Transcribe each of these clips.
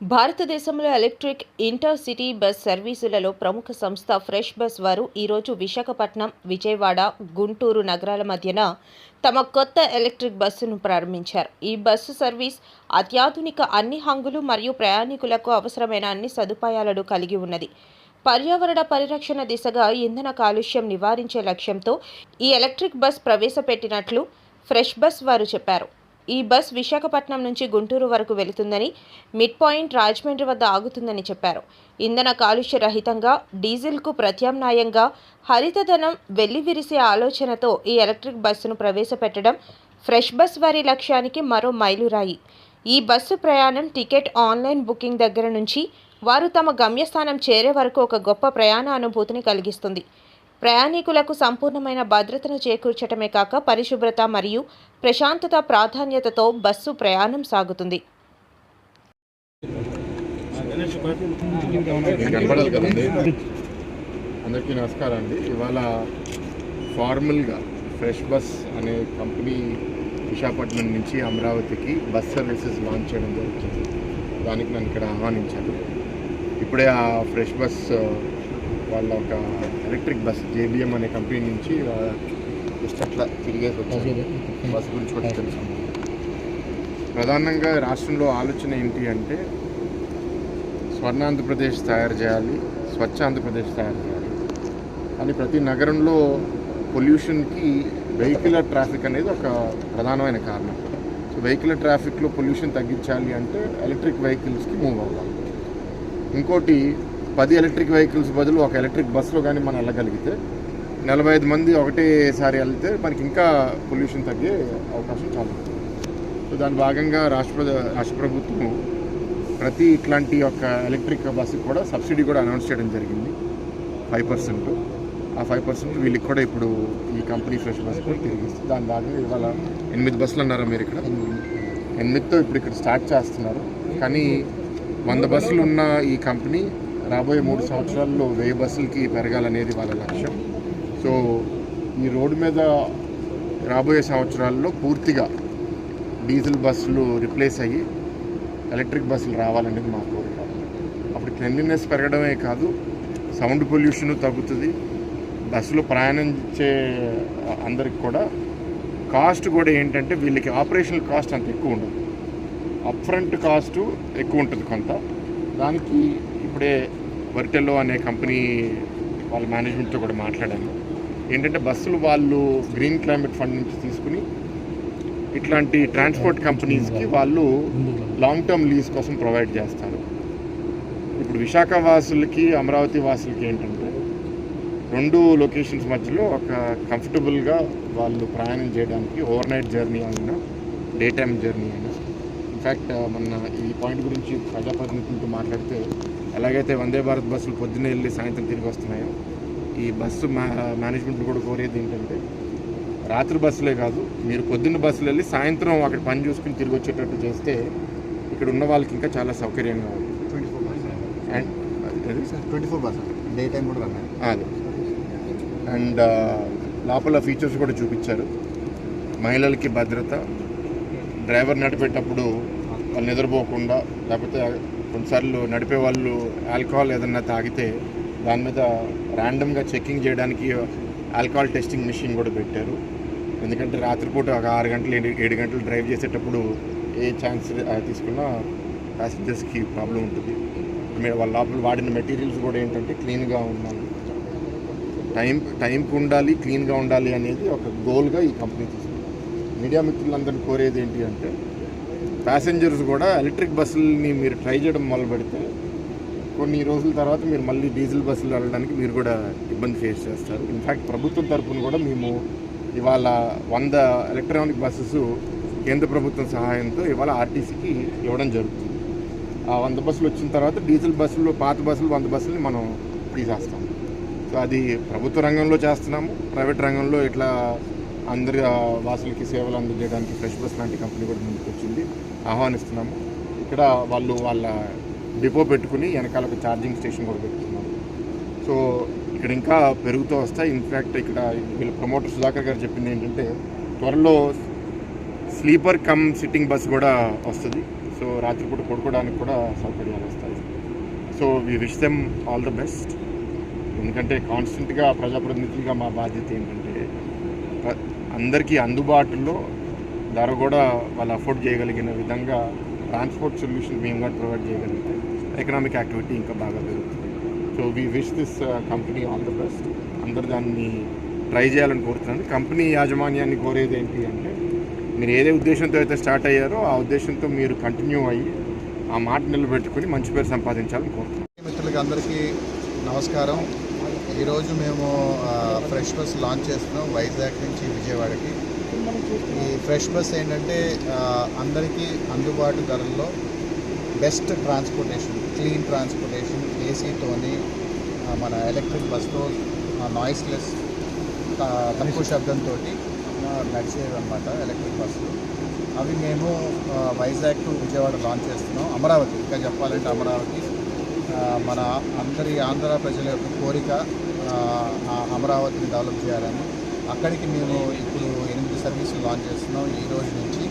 భారతదేశంలో electric intercity bus సర్వీసులలో ప్రముఖ సంస్థ ఫ్రెష్ బస్ వారు ఈరోజు విశాఖపట్నం విజయవాడ గుంటూరు నగరాల మధ్యన తమ కొత్త ఎలక్ట్రిక్ బస్సును ప్రారంభించారు. ఈ బస్సు సర్వీస్ అత్యాధునిక అన్ని హంగులు మరియు ప్రయాణికులకు అవసరమైన అన్ని సదుపాయాలను కలిగి ఉన్నది. పర్యావరణ పరిరక్షణ దిశగా ఇంధన కాలుష్యం నివారించే లక్ష్యంతో ఈ ఎలక్ట్రిక్ బస్ ప్రవేశపెట్టినట్లు ఫ్రెష్ బస్ వారు చెప్పారు. ఈ బస్ విశాఖపట్నం నుంచి గుంటూరు వరకు వెళుతుందని మిడ్ పాయింట్ రాజమండ్రి వద్ద ఆగుతుందని చెప్పారు. ఇంధన కాలుష్య రహితంగా డీజిల్కు ప్రత్యామ్నాయంగా హరితధనం వెల్లివిరిసే ఆలోచనతో ఈ ఎలక్ట్రిక్ బస్సును ప్రవేశపెట్టడం ఫ్రెష్ బస్ వారి లక్ష్యానికి మరో మైలురాయి. ఈ బస్సు ప్రయాణం టికెట్ ఆన్లైన్ బుకింగ్ దగ్గర నుంచి వారు తమ గమ్యస్థానం చేరే వరకు ఒక గొప్ప ప్రయాణ అనుభూతిని కలిగిస్తుంది. ప్రయాణికులకు సంపూర్ణమైన భద్రతను చేకూర్చటమే కాక పరిశుభ్రత మరియు ప్రశాంతత ప్రాధాన్యతతో బస్సు ప్రయాణం సాగుతుంది. అందరికీ నమస్కారం అండి. ఇవాళ ఫార్మల్గా ఫ్రెష్ బస్ అనే కంపెనీ విశాఖపట్నం నుంచి అమరావతికి బస్ సర్వీసెస్ లాంచ్ చేయడం జరుగుతుంది దానికి నన్ను ఇక్కడ ఆహ్వానించాను ఇప్పుడే ఆ ఫ్రెష్ బస్ వాళ్ళ ఒక ఎలక్ట్రిక్ బస్ జేబిఎం అనే కంపెనీ నుంచి జస్ట్ అట్లా తిరిగేసి వచ్చారు. బస్ గురించి కూడా తెలుసుకున్నాం ప్రధానంగా రాష్ట్రంలో ఆలోచన ఏంటి అంటే స్వర్ణ ఆంధ్రప్రదేశ్ తయారు చేయాలి స్వచ్ఛ ఆంధ్రప్రదేశ్ తయారు చేయాలి. కానీ ప్రతి నగరంలో పొల్యూషన్కి వెహికులర్ ట్రాఫిక్ అనేది ఒక ప్రధానమైన కారణం. సో వెహికులర్ ట్రాఫిక్లో పొల్యూషన్ తగ్గించాలి అంటే ఎలక్ట్రిక్ వెహికల్స్కి మూవ్ అవ్వాలి. ఇంకోటి పది ఎలక్ట్రిక్ వెహికల్స్ బదులు ఒక ఎలక్ట్రిక్ బస్సులో కానీ మనం వెళ్ళగలిగితే నలభై ఐదు మంది ఒకటేసారి వెళ్తే మనకి ఇంకా పొల్యూషన్ తగ్గే అవకాశం చాలా సో దాని భాగంగా రాష్ట్ర రాష్ట్ర ప్రభుత్వం ప్రతి ఇట్లాంటి ఒక ఎలక్ట్రిక్ బస్సుకి కూడా సబ్సిడీ కూడా అనౌన్స్ చేయడం జరిగింది. Five percent. ఆ ఫైవ్ పర్సెంట్ వీళ్ళకి కూడా ఇప్పుడు ఈ కంపెనీ ఫ్రెష్ బస్ కూడా తిరిగిస్తుంది దాని భాగంగా ఇవాళ ఎనిమిది బస్సులు అన్నారా మీరు ఇక్కడ. ఎనిమిదితో ఇప్పుడు ఇక్కడ స్టార్ట్ చేస్తున్నారు. కానీ వంద బస్సులు ఉన్న ఈ కంపెనీ రాబోయే మూడు సంవత్సరాల్లో వెయ్యి బస్సులకి పెరగాలనేది వాళ్ళ లక్ష్యం. సో ఈ రోడ్డు మీద రాబోయే సంవత్సరాల్లో పూర్తిగా డీజిల్ బస్సులు రిప్లేస్ అయ్యి ఎలక్ట్రిక్ బస్సులు రావాలనేది మా కోరిక. అప్పుడు క్లెన్లీనెస్ పెరగడమే కాదు సౌండ్ పొల్యూషన్ తగ్గుతుంది. బస్సులో ప్రయాణించే అందరికి కూడా కాస్ట్ కూడా ఏంటంటే వీళ్ళకి ఆపరేషనల్ కాస్ట్ అంత ఎక్కువ ఉండదు. అప్ ఫ్రంట్ కాస్ట్ ఎక్కువ ఉంటుంది కొంత. దానికి ఇప్పుడే వర్టెల్లో అనే కంపెనీ వాళ్ళ మేనేజ్మెంట్తో కూడా మాట్లాడాను. ఏంటంటే బస్సులు వాళ్ళు గ్రీన్ క్లైమేట్ ఫండ్ నుంచి తీసుకుని ఇట్లాంటి ట్రాన్స్పోర్ట్ కంపెనీస్కి వాళ్ళు లాంగ్ టర్మ్ లీజ్ కోసం ప్రొవైడ్ చేస్తారు. ఇప్పుడు విశాఖ వాసులకి అమరావతి వాసులకి ఏంటంటే రెండు లొకేషన్స్ మధ్యలో ఒక కంఫర్టబుల్గా వాళ్ళు ప్రయాణం చేయడానికి ఓవర్ నైట్ జర్నీ అయినా డే టైమ్ జర్నీ అయినా ఇన్ఫ్యాక్ట్ మొన్న ఈ పాయింట్ గురించి ప్రజాప్రతినిధులతో మాట్లాడితే ఎలాగైతే వందే భారత్ బస్సులు పొద్దున్నే వెళ్ళి సాయంత్రం తిరిగి వస్తున్నాయో ఈ బస్సు మా మేనేజ్మెంట్ కూడా కోరేది ఏంటంటే రాత్రి బస్సులే కాదు మీరు పొద్దున్న బస్సులు వెళ్ళి సాయంత్రం అక్కడ పని చూసుకుని తిరిగి వచ్చేటట్టు చేస్తే ఇక్కడ ఉన్న వాళ్ళకి ఇంకా చాలా సౌకర్యంగా ఉంది. Twenty four bus and twenty four bus day time కూడా అది. అండ్ లోపల ఫీచర్స్ కూడా చూపించారు. మహిళలకి భద్రత డ్రైవర్ నడిపేటప్పుడు వాళ్ళు నిద్రపోకుండా లేకపోతే కొన్నిసార్లు నడిపే వాళ్ళు ఆల్కహాల్ ఏదన్నా తాగితే దాని మీద ర్యాండమ్గా చెకింగ్ చేయడానికి ఆల్కహాల్ టెస్టింగ్ మిషన్ కూడా పెట్టారు. ఎందుకంటే రాత్రిపూట ఒక ఆరు గంటలు ఏడు ఏడు గంటలు డ్రైవ్ చేసేటప్పుడు ఏ ఛాన్స్ తీసుకున్నా ప్యాసింజర్స్కి ప్రాబ్లం ఉంటుంది. మీరు వాళ్ళ లోపల వాడిన మెటీరియల్స్ కూడా ఏంటంటే క్లీన్గా ఉండాలి. టైం టైంకి ఉండాలి క్లీన్గా ఉండాలి అనేది ఒక గోల్గా ఈ కంపెనీ తీసుకుంది. మీడియా మిత్రులందరినీ కోరేది ఏంటి అంటే ప్యాసింజర్స్ కూడా ఎలక్ట్రిక్ బస్సులని మీరు ట్రై చేయడం మొదలు పెడితే కొన్ని రోజుల తర్వాత మీరు మళ్ళీ డీజిల్ బస్సులు వెళ్ళడానికి మీరు కూడా ఇబ్బంది ఫేస్ చేస్తారు. ఇన్ఫ్యాక్ట్ ప్రభుత్వం తరఫున కూడా మేము ఇవాళ వంద ఎలక్ట్రానిక్ బస్సెస్ కేంద్ర ప్రభుత్వం సహాయంతో ఇవాళ ఆర్టీసీకి ఇవ్వడం జరుగుతుంది. ఆ వంద బస్సులు వచ్చిన తర్వాత డీజిల్ బస్సులు పాత బస్సులు వంద బస్సులని మనం తీసేస్తాం. సో అది ప్రభుత్వ రంగంలో చేస్తున్నాము ప్రైవేట్ రంగంలో ఇట్లా అందరి వాసులకి సేవలు అందజేయడానికి ఫ్రెష్ బస్ లాంటి కంపెనీ కూడా ముందుకు వచ్చింది. ఆహ్వానిస్తున్నాము. ఇక్కడ వాళ్ళు వాళ్ళ డిపో పెట్టుకుని వెనకాల ఒక ఛార్జింగ్ స్టేషన్ కూడా పెట్టుకున్నారు. సో ఇక్కడ ఇంకా పెరుగుతూ వస్తాయి. ఇన్ఫ్యాక్ట్ ఇక్కడ వీళ్ళ ప్రమోటర్ సుధాకర్ గారు చెప్పింది ఏంటంటే త్వరలో స్లీపర్ కమ్ సిట్టింగ్ బస్ కూడా వస్తుంది. సో రాత్రిపూట పడుకోవడానికి కూడా సౌకర్యాలు వస్తాయి. So we wish them all the best ఎందుకంటే కాన్స్టెంట్గా ప్రజాప్రతినిధులుగా మా బాధ్యత ఏంటంటే అందరికీ అందుబాటులో ధర కూడా వాళ్ళు అఫోర్డ్ చేయగలిగిన విధంగా ట్రాన్స్పోర్ట్ సొల్యూషన్ మేము కూడా ప్రొవైడ్ చేయగలిగితే ఎకనామిక్ యాక్టివిటీ ఇంకా బాగా పెరుగుతుంది. So we wish this company all the best అందరు దాన్ని ట్రై చేయాలని కోరుతున్నాను. కంపెనీ యాజమాన్యాన్ని కోరేది ఏంటి అంటే మీరు ఏదే ఉద్దేశంతో అయితే స్టార్ట్ అయ్యారో ఆ ఉద్దేశంతో మీరు కంటిన్యూ అయ్యి ఆ మాట నిలబెట్టుకుని మంచి పేరు సంపాదించాలని కోరుతున్నాను. మిత్రులకి అందరికీ నమస్కారం. ఈరోజు మేము ఫ్రెష్ బస్ లాంచ్ చేస్తున్నాం వైజాగ్ నుంచి విజయవాడకి. ఈ ఫ్రెష్ బస్ ఏంటంటే అందరికీ అందుబాటు ధరల్లో బెస్ట్ ట్రాన్స్పోర్టేషన్ క్లీన్ ట్రాన్స్పోర్టేషన్ ఏసీతోని మన ఎలక్ట్రిక్ బస్తో నాయిస్లెస్ తక్కువ శబ్దంతో నడిచేవి అనమాట ఎలక్ట్రిక్ బస్సులు అవి మేము వైజాగ్ టు విజయవాడ లాంచ్ చేస్తున్నాం. అమరావతి ఇంకా చెప్పాలంటే అమరావతి. మన అందరి ఆంధ్ర ప్రజల యొక్క కోరిక అమరావతిని డెవలప్ చేయాలని. అక్కడికి మేము ఇప్పుడు ఎనిమిది సర్వీసులు లాంచ్ చేస్తున్నాం. ఈ రోజు నుంచి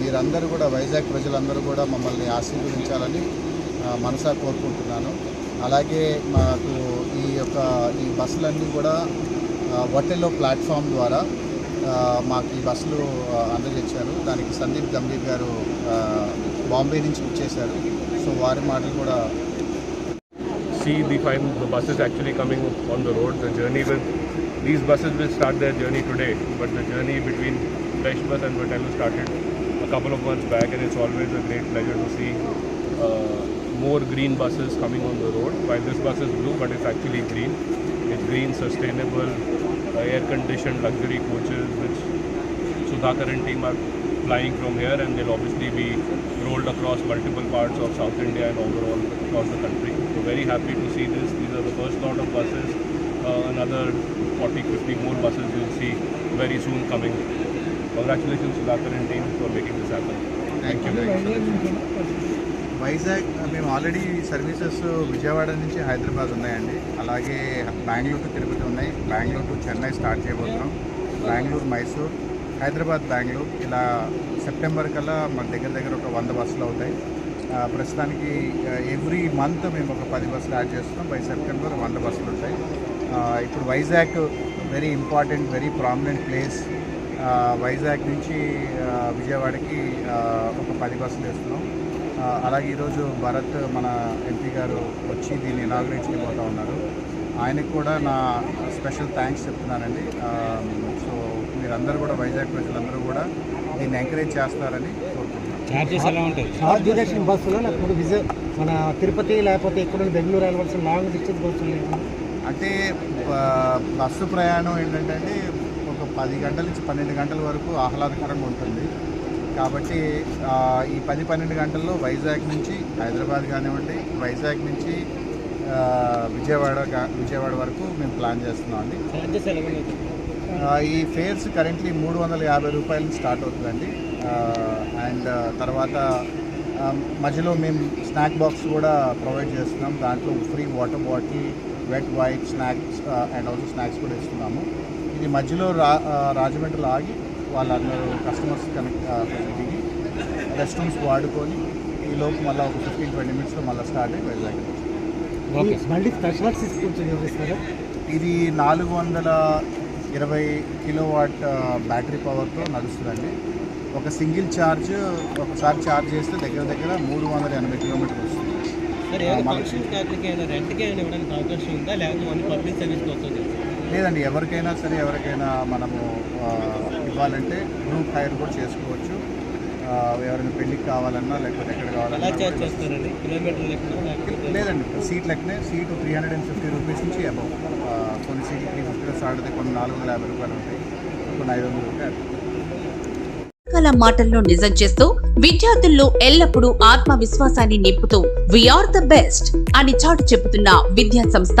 మీరందరూ కూడా వైజాగ్ ప్రజలందరూ కూడా మమ్మల్ని ఆశీర్వదించాలని మనసా కోరుకుంటున్నాను. అలాగే మాకు ఈ యొక్క ఈ బస్సులన్నీ కూడా ఆ, వట్టెలో ప్లాట్ఫామ్ ద్వారా మాకు ఈ బస్సులు అందజేశారు. దానికి సందీప్ గంభీర్ గారు బాంబే నుంచి ఇచ్చేశారు సో వారి మాటలు కూడా see the the buses actually coming on the road. The journey will these buses will start their journey today, but the journey between Fresh Bus and Vatello started a couple of months back, and it's always a great pleasure to see uh, more green buses coming on the road. While this bus is blue, but it's actually green. It's green, sustainable, uh, air-conditioned luxury coaches, which Sudhakar and team are flying from here and they'll obviously be rolled across multiple parts of South India and overall across the country. So very happy to see this. These are the first lot of buses. Uh, another 40, 50 more buses you'll see very soon coming. Congratulations Sudhakar and team for making this happen. Thank you Vizag మేము already services Vijayawada నుంచి హైదరాబాద్ ఉన్నాయండి అలాగే Bengaluru to Tirupati ఉన్నాయి Bengaluru to Chennai start చేయబోతున్నాం బెంగళూరు మైసూర్ హైదరాబాద్ బెంగళూరు ఇలా September కల్లా మన దగ్గర దగ్గర ఒక వంద బస్సులు అవుతాయి. ప్రస్తుతానికి ఎవ్రీ మంత్ మేము ఒక పది బస్సులు యాడ్ చేస్తున్నాం. బై సెప్టెంబర్ వంద బస్సులు ఉంటాయి. ఇప్పుడు Vizag very important very prominent place. Vizag నుంచి విజయవాడకి ఒక పది బస్సులు వేస్తున్నాం అలాగే ఈరోజు భరత్ మన ఎంపీ గారు వచ్చి దీన్ని ఇనాగ్రేట్ చేయబోతూ ఉన్నారు. ఆయనకు కూడా నా స్పెషల్ థ్యాంక్స్ చెప్తున్నానండి. మీరందరూ కూడా వైజాగ్ ప్రజలందరూ కూడా దీన్ని ఎంకరేజ్ చేస్తారని కోరుకుంటున్నాను డ్యూరేషన్ బస్సులో నాకు ఇప్పుడు విజయ్ మన తిరుపతి లేకపోతే ఇక్కడ బెంగళూరు వెళ్ళవలసిన లాంగ్ డిస్టెన్స్ బస్సులు. అంటే బస్సు ప్రయాణం ఏంటంటే అండి, ఒక పది గంటల నుంచి పన్నెండు గంటల వరకు ఆహ్లాదకరంగా ఉంటుంది. కాబట్టి ఈ పది పన్నెండు గంటల్లో వైజాగ్ నుంచి హైదరాబాద్ కానివ్వండి వైజాగ్ నుంచి విజయవాడ విజయవాడ వరకు మేము ప్లాన్ చేస్తున్నాం అండి. ఈ ఫేర్స్ కరెంట్లీ మూడు వందల యాభై రూపాయల స్టార్ట్ అవుతుందండి. అండ్ తర్వాత మధ్యలో మేము స్నాక్ బాక్స్ కూడా ప్రొవైడ్ చేస్తున్నాం. దాంట్లో free water bottle wet wipe snacks and also snacks కూడా ఇస్తున్నాము. ఇది మధ్యలో రా రాజమండ్రిలో ఆగి వాళ్ళందరూ కస్టమర్స్ కనెక్ట్ దిగి రెస్ట్ రూమ్స్ వాడుకొని ఈ లోపు మళ్ళీ ఒక ఫిఫ్టీన్ ట్వంటీ మినిట్స్లో మళ్ళీ స్టార్ట్ అయ్యి ఈ మళ్ళీ స్పెషల్ ఇది నాలుగు వందల ఇరవై కిలోవాట్ బ్యాటరీ పవర్తో నడుస్తుందండి. ఒక సింగిల్ ఛార్జ్ ఒకసారి ఛార్జ్ చేస్తే దగ్గర దగ్గర మూడు వందల ఎనభై కిలోమీటర్లు వస్తుంది. లేదండి ఎవరికైనా సరే ఎవరికైనా మనము ఇవ్వాలంటే గ్రూప్ హైర్ కూడా చేసుకోవచ్చు. ఎవరైనా పెళ్ళికి కావాలన్నా లేకపోతే ఎక్కడ కావాలన్నా లేదండి సీట్ లెక్కనే seat three hundred and fifty rupees నుంచి అబౌవ్ కొన్ని సీట్లు కొన్ని నాలుగు వందల యాభై రూపాయలు ఉంటాయి. కొన్ని ఐదు వందలు ఉంటాయి. మాటల్లో నిజం చేస్తూ విద్యార్థుల్లో ఎల్లప్పుడూ ఆత్మవిశ్వాసాన్ని నింపుతూ వీఆర్ ద బెస్ట్ అని చాటు చెబుతున్న విద్యా సంస్థ